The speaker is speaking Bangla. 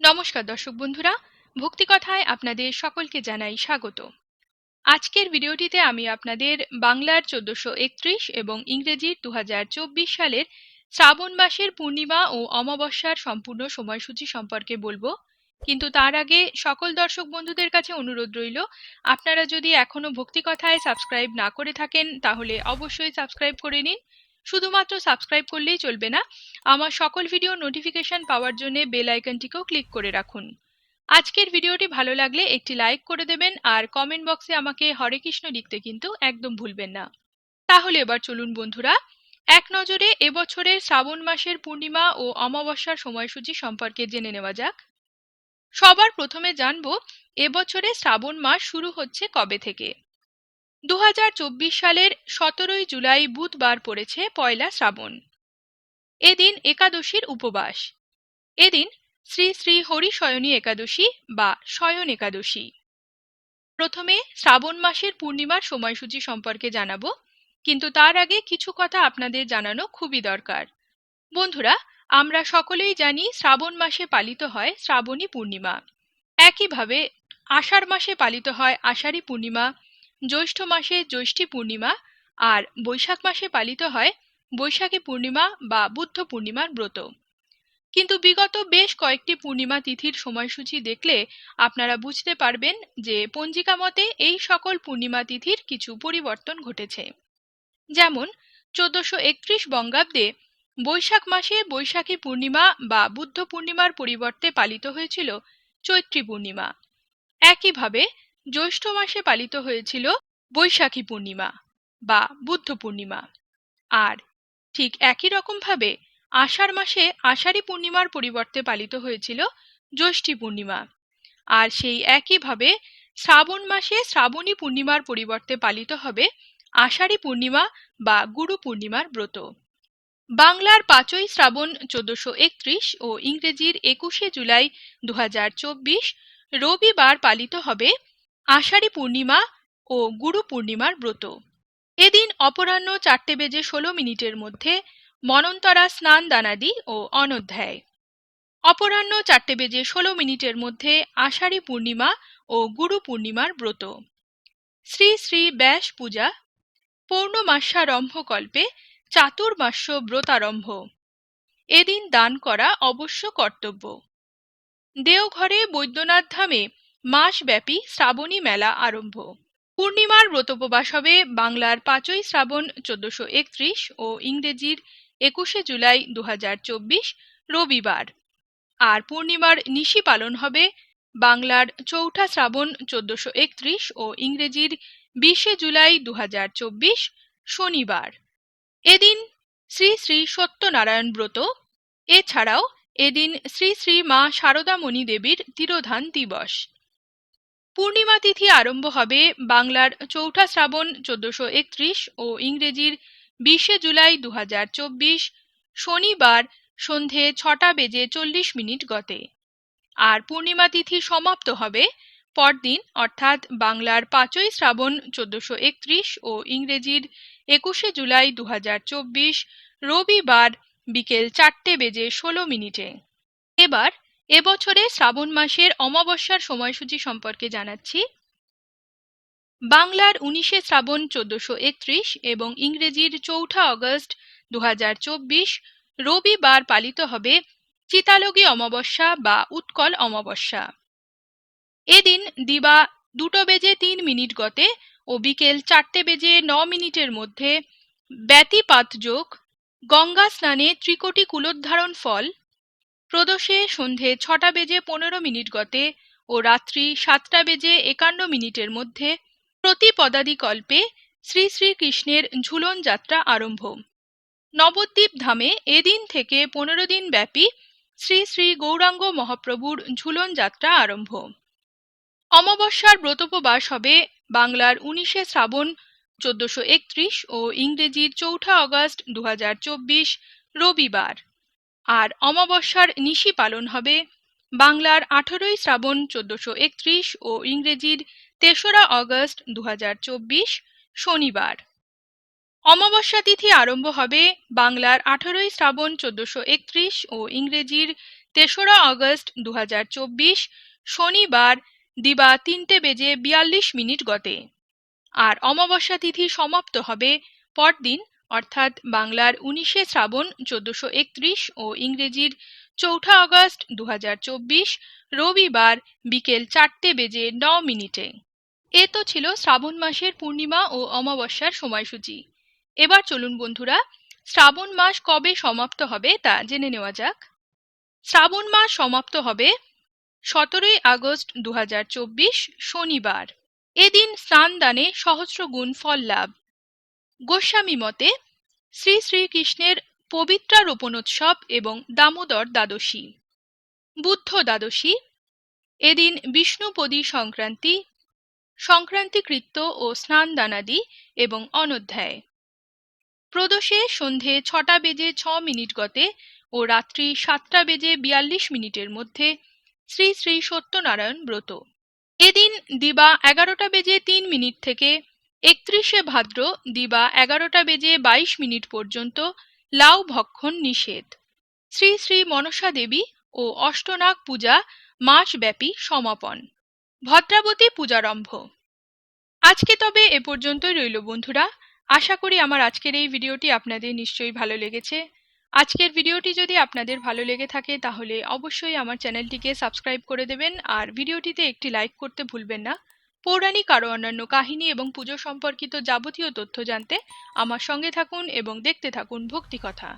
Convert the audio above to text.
নমস্কার দর্শক বন্ধুরা ভক্তিকথায় আপনাদের সকলকে জানাই স্বাগত। আজকের ভিডিওটিতে আমি আপনাদের বাংলার চোদ্দশো একত্রিশ এবং ইংরেজির দু হাজার চব্বিশ সালের শ্রাবণ মাসের পূর্ণিমা ও অমাবস্যার সম্পূর্ণ সময়সূচি সম্পর্কে বলব। কিন্তু তার আগে সকল দর্শক বন্ধুদের কাছে অনুরোধ রইল, আপনারা যদি এখনও ভক্তিকথায় সাবস্ক্রাইব না করে থাকেন, তাহলে অবশ্যই সাবস্ক্রাইব করে নিন। শুধুমাত্র সাবস্ক্রাইব করলেই চলবে না? আমার সকল ভিডিও নোটিফিকেশন পাওয়ার জন্য বেল আইকনটিকেও ক্লিক করে রাখুন। আজকের ভিডিওটি ভালো লাগলে একটি লাইক করে দেবেন আর কমেন্ট বক্সে আমাকে হরে কৃষ্ণ লিখতে কিন্তু একদম ভুলবেন না। তাহলে এবার চলুন বন্ধুরা, এক নজরে এবছরের শ্রাবণ মাসের পূর্ণিমা ও অমাবস্যার সময়সূচি সম্পর্কে জেনে নেওয়া যাক। সবার প্রথমে জানব এবছরে শ্রাবণ মাস শুরু হচ্ছে কবে থেকে? দু হাজার চব্বিশ সালের সতেরোই জুলাই বুধবার পড়েছে পয়লা শ্রাবণ। এদিন একাদশীর উপবাস। এদিন শ্রী শ্রী হরিশয়নী একাদশী বা শয়ন একাদশী। প্রথমে শ্রাবণ মাসের পূর্ণিমার সময়সূচি সম্পর্কে জানাব, কিন্তু তার আগে কিছু কথা আপনাদের জানানো খুবই দরকার। বন্ধুরা, আমরা সকলেই জানি শ্রাবণ মাসে পালিত হয় শ্রাবণী পূর্ণিমা। একইভাবে আষাঢ় মাসে পালিত হয় আষাঢ়ী পূর্ণিমা জ্যৈষ্ঠ মাসে জ্যৈষ্ঠী পূর্ণিমা আর বৈশাখ মাসে পালিত হয় বৈশাখী পূর্ণিমা বা বুদ্ধ পূর্ণিমার ব্রত। কিন্তু বিগত বেশ কয়েকটি পূর্ণিমা তিথির সময়সূচি দেখলে আপনারা বুঝতে পারবেন যে পঞ্জিকা মতে এই সকল পূর্ণিমা তিথির কিছু পরিবর্তন ঘটেছে। যেমন, চোদ্দশো একত্রিশ বঙ্গাব্দে বৈশাখ মাসে বৈশাখী পূর্ণিমা বা বুদ্ধ পূর্ণিমার পরিবর্তে পালিত হয়েছিল চৈত্রী পূর্ণিমা। একইভাবে জ্যৈষ্ঠ মাসে পালিত হয়েছিল বৈশাখী পূর্ণিমা বা বুদ্ধ পূর্ণিমা। আর ঠিক একই রকমভাবে আষাঢ় মাসে আষাঢ়ী পূর্ণিমার পরিবর্তে পালিত হয়েছিল জ্যৈষ্ঠী পূর্ণিমা। আর সেই একইভাবে শ্রাবণ মাসে শ্রাবণী পূর্ণিমার পরিবর্তে পালিত হবে আষাঢ়ী পূর্ণিমা বা গুরু পূর্ণিমার ব্রত। বাংলার পাঁচই শ্রাবণ চোদ্দশো একত্রিশ ও ইংরেজির একুশে জুলাই দু হাজার চব্বিশ রবিবার পালিত হবে আষাঢ়ী পূর্ণিমা ও গুরু পূর্ণিমার ব্রত। এদিন অপরাহ্ন চারটে বেজে ষোলো মিনিটের মধ্যে মনন্তরা স্নান দানাদি ও অনধ্যায় অপরাহ্ন চারটে বেজে ষোলো মিনিটের মধ্যে আষাঢ়ী পূর্ণিমা ও গুরু পূর্ণিমার ব্রত। শ্রী শ্রী ব্যাস পূজা, পৌর্ণমাস্যারম্ভকল্পে চাতুর্মাস্য ব্রতারম্ভ। এদিন দান করা অবশ্য কর্তব্য। দেওঘরে বৈদ্যনাথ ধামে মাসব্যাপী শ্রাবণী মেলা আরম্ভ। পূর্ণিমার ব্রতোপবাস হবে বাংলার পাঁচই শ্রাবণ চোদ্দশো একত্রিশ ও ইংরেজির একুশে জুলাই দুহাজার চব্বিশ রবিবার। আর পূর্ণিমার নিশি পালন হবে বাংলার চৌঠা শ্রাবণ চোদ্দশো একত্রিশ ও ইংরেজির বিশে জুলাই দু হাজার চব্বিশ শনিবার। এদিন শ্রী শ্রী সত্যনারায়ণ ব্রত, এছাড়াও এদিন শ্রী শ্রী মা শারদামণি দেবীর তিরোধান দিবস। পূর্ণিমা তিথি আরম্ভ হবে বাংলার চৌঠা শ্রাবণ চোদ্দশো একত্রিশ ও ইংরেজির বিশে জুলাই দু শনিবার সন্ধে ছটা বেজে চল্লিশ মিনিট গতে। আর পূর্ণিমা তিথি সমাপ্ত হবে পরদিন, অর্থাৎ বাংলার পাঁচই শ্রাবণ চোদ্দশো একত্রিশ ও ইংরেজির একুশে জুলাই দু হাজার চব্বিশ রবিবার বিকেল চারটে বেজে ষোলো মিনিটে। এবার এবছরে শ্রাবণ মাসের অমাবস্যার সময়সূচি সম্পর্কে জানাচ্ছি। বাংলার উনিশে শ্রাবণ চোদ্দশো একত্রিশ এবং ইংরেজির চৌঠা অগস্ট দু রবিবার পালিত হবে চিতালগী অমাবস্যা বা উৎকল অমাবস্যা। এদিন দিবা দুটো বেজে তিন মিনিট গতে ও বিকেল চারটে বেজে ন মিনিটের মধ্যে ব্যতিপাত যোগ, গঙ্গা স্নানে ত্রিকোটি কুলোদ্ধারণ ফল প্রদোষে সন্ধে ছটা বেজে পনেরো মিনিট গতে ও রাত্রি সাতটা বেজে একান্ন মিনিটের মধ্যে প্রতি পদাদিকল্পে শ্রী শ্রীকৃষ্ণের ঝুলন যাত্রা আরম্ভ। নবদ্বীপ ধামে এদিন থেকে পনেরো দিন ব্যাপী শ্রী শ্রী গৌরাঙ্গ মহাপ্রভুর ঝুলন যাত্রা আরম্ভ। অমাবস্যার ব্রতোপবাস হবে বাংলার উনিশে শ্রাবণ চোদ্দশো একত্রিশ ও ইংরেজির চৌঠা আগস্ট দু রবিবার। আর অমাবস্যার নিশি পালন হবে বাংলার আঠেরোই শ্রাবণ চোদ্দশো একত্রিশ ও ইংরেজির তেসরা অগস্ট দুহাজার চব্বিশ শনিবার। অমাবস্যা তিথি আরম্ভ হবে বাংলার আঠেরোই শ্রাবণ চোদ্দশো একত্রিশ ও ইংরেজির তেসরা আগস্ট দু শনিবার দিবা তিনটে বেজে বিয়াল্লিশ মিনিট গতে। আর অমাবস্যা তিথি সমাপ্ত হবে পরদিন অর্থাৎ বাংলার উনিশে শ্রাবণ চোদ্দশো একত্রিশ ও ইংরেজির চৌঠা আগস্ট দু রবিবার বিকেল চারটে বেজে ন মিনিটে। এ তো ছিল শ্রাবণ মাসের পূর্ণিমা ও অমাবস্যার সময়সূচি। এবার চলুন বন্ধুরা, শ্রাবণ মাস কবে সমাপ্ত হবে তা জেনে নেওয়া যাক। শ্রাবণ মাস সমাপ্ত হবে সতেরোই আগস্ট দু হাজার চব্বিশ শনিবার। এদিন স্নান দানে সহস্র গুণ ফল লাভ। গোস্বামী মতে, শ্রী শ্রীকৃষ্ণের পবিত্রারোপণোৎসব এবং দামোদর দ্বাদশী। বুদ্ধ দ্বাদশী, এদিন বিষ্ণুপদী সংক্রান্তি সংক্রান্তিকৃত্য ও স্নানদানাদি এবং অনধ্যায়। প্রদোষে সন্ধে ছটা বেজে ছ মিনিট গতে ও রাত্রি সাতটা বেজে বিয়াল্লিশ মিনিটের মধ্যে শ্রী শ্রী সত্যনারায়ণ ব্রত। এদিন দিবা এগারোটা বেজে তিন মিনিট থেকে একত্রিশে ভাদ্র দিবা এগারোটা বেজে বাইশ মিনিট পর্যন্ত লাউ ভক্ষণ নিষেধ। শ্রী শ্রী মনসা দেবী ও অষ্টনাগ পূজা মাসব্যাপী সমাপন। ভদ্রাবতী পূজারম্ভ। আজকে তবে এ পর্যন্তই রইল বন্ধুরা। আশা করি আমার আজকের এই ভিডিওটি আপনাদের নিশ্চয়ই ভালো লেগেছে। আজকের ভিডিওটি যদি আপনাদের ভালো লেগে থাকে তাহলে অবশ্যই আমার চ্যানেলটিকে সাবস্ক্রাইব করে দেবেন আর ভিডিওটিতে একটি লাইক করতে ভুলবেন না। পৌরাণিক আরও অন্যান্য কাহিনী এবং পুজো সম্পর্কিত যাবতীয় তথ্য জানতে আমার সঙ্গে থাকুন এবং দেখতে থাকুন ভক্তি কথা।